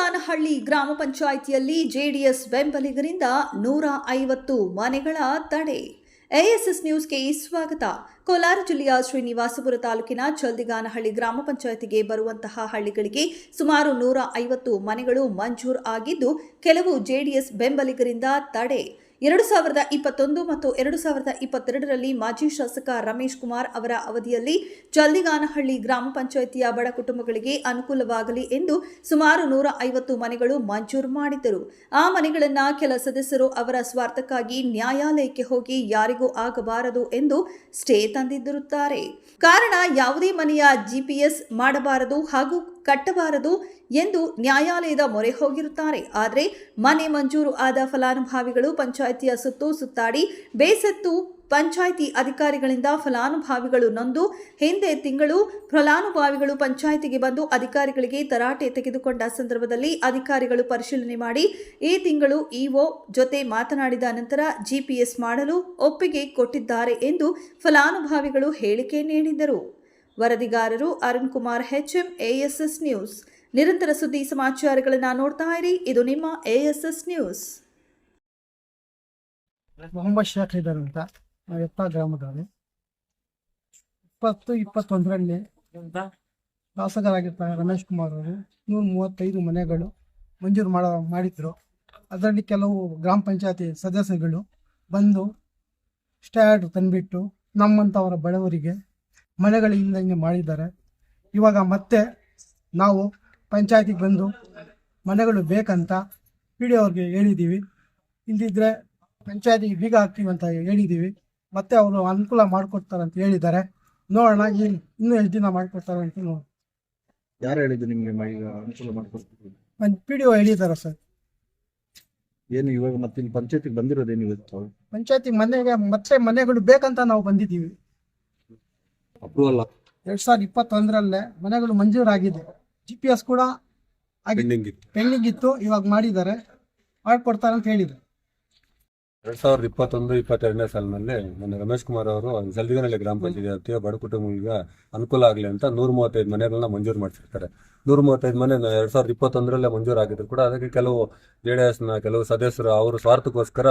ಚಲ್ದಿಗಾನಹಳ್ಳಿ ಗ್ರಾಮ ಪಂಚಾಯಿತಿಯಲ್ಲಿ ಜೆಡಿಎಸ್ ಬೆಂಬಲಿಗರಿಂದ ನೂರ ಐವತ್ತು ಮನೆಗಳ ತಡೆ. ಎಎಸ್ಎಸ್ ನ್ಯೂಸ್ಗೆ ಸ್ವಾಗತ. ಕೋಲಾರ ಜಿಲ್ಲೆಯ ಶ್ರೀನಿವಾಸಪುರ ತಾಲೂಕಿನ ಚಲ್ದಿಗಾನಹಳ್ಳಿ ಗ್ರಾಮ ಪಂಚಾಯಿತಿಗೆ ಬರುವಂತಹ ಹಳ್ಳಿಗಳಿಗೆ ಸುಮಾರು ನೂರ ಐವತ್ತು ಮನೆಗಳು ಮಂಜೂರು ಆಗಿದ್ದು, ಕೆಲವು ಜೆಡಿಎಸ್ ಬೆಂಬಲಿಗರಿಂದ ತಡೆ. ಎರಡು ಸಾವಿರದ ಇಪ್ಪತ್ತೊಂದು ಮತ್ತು ಎರಡು ಸಾವಿರದ ಇಪ್ಪತ್ತೆರಡರಲ್ಲಿ ಮಾಜಿ ಶಾಸಕ ರಮೇಶ್ ಕುಮಾರ್ ಅವರ ಅವಧಿಯಲ್ಲಿ ಜಲ್ದಿಗಾನಹಳ್ಳಿ ಗ್ರಾಮ ಪಂಚಾಯಿತಿಯ ಬಡ ಕುಟುಂಬಗಳಿಗೆ ಅನುಕೂಲವಾಗಲಿ ಎಂದು ಸುಮಾರು ನೂರ ಐವತ್ತು ಮನೆಗಳು ಮಂಜೂರು ಮಾಡಿದ್ದರು. ಆ ಮನೆಗಳನ್ನು ಕೆಲ ಸದಸ್ಯರು ಅವರ ಸ್ವಾರ್ಥಕ್ಕಾಗಿ ನ್ಯಾಯಾಲಯಕ್ಕೆ ಹೋಗಿ ಯಾರಿಗೂ ಆಗಬಾರದು ಎಂದು ಸ್ಟೇ ತಂದಿದ್ದಿರುತ್ತಾರೆ. ಕಾರಣ ಯಾವುದೇ ಮನೆಯ ಜಿಪಿಎಸ್ ಮಾಡಬಾರದು ಹಾಗೂ ಕಟ್ಟಬಾರದು ಎಂದು ನ್ಯಾಯಾಲಯದ ಮೊರೆ ಹೋಗಿರುತ್ತಾರೆ. ಆದರೆ ಮನೆ ಮಂಜೂರು ಆದ ಫಲಾನುಭವಿಗಳು ಪಂಚಾಯಿತಿಯ ಸುತ್ತು ಸುತ್ತಾಡಿ ಬೇಸತ್ತು ಪಂಚಾಯಿತಿ ಅಧಿಕಾರಿಗಳಿಂದ ಫಲಾನುಭವಿಗಳು ನೊಂದು. ಹಿಂದೆ ತಿಂಗಳು ಫಲಾನುಭವಿಗಳು ಪಂಚಾಯಿತಿಗೆ ಬಂದು ಅಧಿಕಾರಿಗಳಿಗೆ ತರಾಟೆ ತೆಗೆದುಕೊಂಡ ಸಂದರ್ಭದಲ್ಲಿ ಅಧಿಕಾರಿಗಳು ಪರಿಶೀಲನೆ ಮಾಡಿ ಈ ತಿಂಗಳು ಇಒ ಜೊತೆ ಮಾತನಾಡಿದ ನಂತರ ಜಿಪಿಎಸ್ ಮಾಡಲು ಒಪ್ಪಿಗೆ ಕೊಟ್ಟಿದ್ದಾರೆ ಎಂದು ಫಲಾನುಭವಿಗಳು ಹೇಳಿಕೆ ನೀಡಿದರು ವರದಿಗಾರರು Arun Kumar, HM ASS news. ನಿರಂತರ ಸುದ್ದಿ ಸಮಾಚಾರಗಳನ್ನು ನೋಡ್ತಾ ಇರಿ. ಇದು ನಿಮ್ಮ ಎಎಸ್ಎಸ್ ನ್ಯೂಸ್. ಮೊಹಮ್ಮದ್ ಶೇಖ್ ಇದ್ದಾರೆ ಅಂತ. ಎಪ್ಪ ಗ್ರಾಮದವರು. ಇಪ್ಪತ್ತು, ಇಪ್ಪತ್ತೊಂದರಲ್ಲಿ ಶಾಸಕರಾಗಿರ್ತಾರೆ ರಮೇಶ್ ಕುಮಾರ್ ಅವರು ನೂರ ಮೂವತ್ತೈದು ಮನೆಗಳು ಮಂಜೂರು ಮಾಡ, ಮಾಡಿದ್ರು. ಅದರಲ್ಲಿ ಕೆಲವು ಗ್ರಾಮ ಪಂಚಾಯತಿ ಸದಸ್ಯಗಳು ಬಂದು ಸ್ಟ್ಯಾಡ್ ತಂದುಬಿಟ್ಟು ನಮ್ಮಂಥವರ ಬಡವರಿಗೆ ಮನೆಗಳು ಹಿಂಗೆ ಮಾಡಿದ್ದಾರೆ. ಇವಾಗ ಮತ್ತೆ ನಾವು ಪಂಚಾಯತಿಗೆ ಬಂದು ಮನೆಗಳು ಬೇಕಂತ ಪಿ ಡಿ ಅವ್ರಿಗೆ ಹೇಳಿದ್ದೀವಿ. ಇಲ್ಲದಿದ್ದರೆ ಪಂಚಾಯತಿಗೆ ಬೀಗ ಹಾಕ್ತೀವಿ ಅಂತ ಹೇಳಿದ್ದೀವಿ. ಮತ್ತೆ ಅವರು ಅನುಕೂಲ ಮಾಡಿಕೊಡ್ತಾರೆ ಅಂತ ಹೇಳಿದ್ದಾರೆ. ನೋಡೋಣ ಈ ಇನ್ನೂ ಎಷ್ಟು ದಿನ ಮಾಡಿಕೊಡ್ತಾರೆ ಅಂತ ನೋಡಿ ಯಾರು ಹೇಳಿದ್ದು ನಿಮಗೆ ಅನುಕೂಲ ಮಾಡಿಕೊಡ್ತೀವಿ? ಪಿ ಡಿ ಒ ಹೇಳಿದ್ದಾರೆ ಸರ್. ಏನು ಇವಾಗ ಮತ್ತೆ ಇಲ್ಲಿ ಪಂಚಾಯತಿಗೆ ಬಂದಿರೋದೇನು ಇವತ್ತು? ಪಂಚಾಯತಿ ಮನೆಗೆ ಮತ್ತೆ ಮನೆಗಳು ಬೇಕಂತ ನಾವು ಬಂದಿದ್ದೀವಿ. ಅಪ್ರೂವಲ್ ಎರಡ್ ಸಾವಿರದ ಇಪ್ಪತ್ತೊಂದರಲ್ಲೇ ಮನೆಗಳು ಮಂಜೂರಾಗಿದೆ. ಜಿ ಪಿ ಎಸ್ ಕೂಡ ಆಗಿ ಪೆಂಡಿಂಗ್ ಇತ್ತು. ಪೆಂಡಿಂಗ್ ಇತ್ತು ಇವಾಗ ಮಾಡಿದ್ದಾರೆ. ಮಾಡ್ಕೊಡ್ತಾರೆ ಅಂತ ಹೇಳಿದ್ರು. ಎರಡ್ ಸಾವಿರದ ಇಪ್ಪತ್ತೊಂದು ಇಪ್ಪತ್ತೆರಡನೇ ಸಾಲಿನಲ್ಲಿ ನನ್ನ ರಮೇಶ್ ಕುಮಾರ್ ಅವರು ಜಲ್ದಿಗನಹಳ್ಳಿ ಗ್ರಾಮ ಪಂಚಾಯತ್ ಬಡ ಕುಟುಂಬಗಳಿಗೆ ಅನುಕೂಲ ಆಗಲಿ ಅಂತ ನೂರ ಮೂವತ್ತೈದು ಮನೆಗಳನ್ನ ಮಂಜೂರು ಮಾಡಿಸಿರ್ತಾರೆ. ನೂರ ಮೂವತ್ತೈದು ಮನೆ ಎರಡ್ ಸಾವಿರದ ಇಪ್ಪತ್ತೊಂದರಲ್ಲೇ ಮಂಜೂರಾಗಿದ್ರು ಕೂಡ ಅದಕ್ಕೆ ಕೆಲವು ಜೆ ಡಿ ಎಸ್ನ ಕೆಲವು ಸದಸ್ಯರು ಅವರು ಸ್ವಾರ್ಥಕ್ಕೋಸ್ಕರ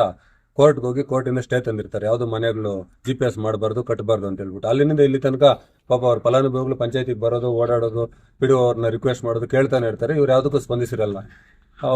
ಕೋರ್ಟ್ಗೆ ಹೋಗಿ ಕೋರ್ಟಿಂದ ಸ್ಟೇ ತಂದಿರ್ತಾರೆ. ಯಾವುದು ಮನೆಗಳು ಜಿ ಪಿ ಎಸ್ ಮಾಡಬಾರ್ದು ಕಟ್ಟಬಾರ್ದು ಅಂತ ಹೇಳ್ಬಿಟ್ಟು. ಅಲ್ಲಿಂದ ಇಲ್ಲಿ ತನಕ ಪಾಪ ಅವ್ರ ಫಲಾನುಭವಿಗಳು ಪಂಚಾಯತಿಗೆ ಬರೋದು, ಓಡಾಡೋದು ಬಿಡು ಅವ್ರನ್ನ ರಿಕ್ವೆಸ್ಟ್ ಮಾಡೋದು ಕೇಳ್ತಾನೆ ಇರ್ತಾರೆ. ಇವ್ರು ಯಾವುದಕ್ಕೂ ಸ್ಪಂದಿಸಿರಲ್ಲ.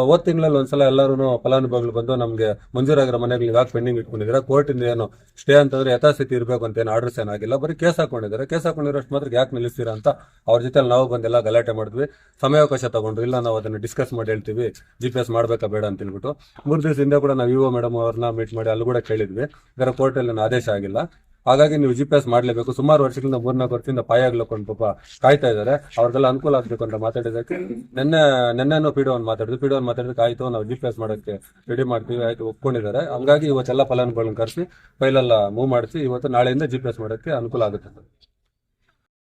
ಹೋದ್ ತಿಂಗಳಲ್ಲಿ ಒಂದ್ಸಲ ಎಲ್ಲರೂ ಫಲಾನುಭವಿಗಳು ಬಂದು ನಮಗೆ ಮಂಜೂರಾಗಿರೋ ಮನೆಗಳು ಇವಾಗ ಪೆಂಡಿಂಗ್ ಇಟ್ಕೊಂಡಿದ್ದಾರೆ? ಕೋರ್ಟಿಂದ ಏನು ಸ್ಟೇ ಅಂತಂದ್ರೆ ಯಥಾಸ್ಥಿತಿ ಇರಬೇಕು ಅಂತ ಏನು ಆರ್ಡರ್ಸ್ ಏನಾಗಿಲ್ಲ ಬರೀ ಕೇಸ್ ಹಾಕೊಂಡಿದ್ದಾರೆ. ಕೇಸ್ ಹಾಕೊಂಡಿರೋಷ್ಟು ಮಾತ್ರ ಯಾಕೆ ನಿಲ್ಲಿಸ್ತೀರಾ ಅಂತ ಅವ್ರ ಜೊತೆ ನಾವು ಬಂದೆಲ್ಲ ಗಲಾಟೆ ಮಾಡಿದ್ವಿ. ಸಮಯಾವಕಾಶ ತಗೊಂಡ್ರು. ಇಲ್ಲ, ನಾವು ಅದನ್ನ ಡಿಸ್ಕಸ್ ಮಾಡಿ ಹೇಳ್ತೀವಿ. ಜಿ ಪಿ ಎಸ್ ಮಾಡಬೇಕಾ ಬೇಡ ಅಂತ ಹೇಳ್ಬಿಟ್ಟು ಮೂರು ದಿವಸ ಹಿಂದೆ ಕೂಡ ನಾವು ಇಒ ಮೇಡಮ್ ಅವ್ರನ್ನ ಮೀಟ್ ಮಾಡಿ ಅಲ್ಲಿ ಕೂಡ ಕೇಳಿದ್ವಿ. ಇದರ ಕೋರ್ಟಲ್ಲಿ ಆದೇಶ ಆಗಿಲ್ಲ. ಹಾಗಾಗಿ ನೀವು ಜಿ ಪಿ ಎಸ್ ಮಾಡಲೇಬೇಕು. ಸುಮಾರು ವರ್ಷಗಳಿಂದ ಮೂರ್ನಾಲ್ಕು ವರ್ಷದಿಂದ ಪಾಯಾಗ್ಲಕೊಂಡು ಪಾಪ ಕಾಯ್ತಾ ಇದ್ದಾರೆ. ಅವ್ರಿಗೆಲ್ಲ ಅನುಕೂಲ ಆಗಬೇಕು ಅಂತ ಮಾತಾಡಿದಕ್ಕೆ ನಿನ್ನೆ, ನಿನ್ನೆನೂ ಪಿ ಡಿ ಪೀಡೋ ಪಿ ಡಿ ಒನ್ ಮಾತಾಡಿದಕ್ಕೆ ಆಯ್ತು, ನಾವು ಜಿ ಪಿ ಎಸ್ ಮಾಡೋಕ್ಕೆ ರೆಡಿ ಮಾಡ್ತೀವಿ, ಆಯ್ತು, ಒಪ್ಕೊಂಡಿದ್ದಾರೆ. ಹಂಗಾಗಿ ಇವತ್ತೆಲ್ಲ ಫಲಾನುಭವಿಗಳನ್ನ ಕರೆಸಿ, ಫೈಲೆಲ್ಲ ಮೂವ್ ಮಾಡಿಸಿ, ಇವತ್ತು ನಾಳೆಯಿಂದ ಜಿ ಪಿ ಎಸ್ ಮಾಡೋಕ್ಕೆ ಅನುಕೂಲ ಆಗುತ್ತೆ.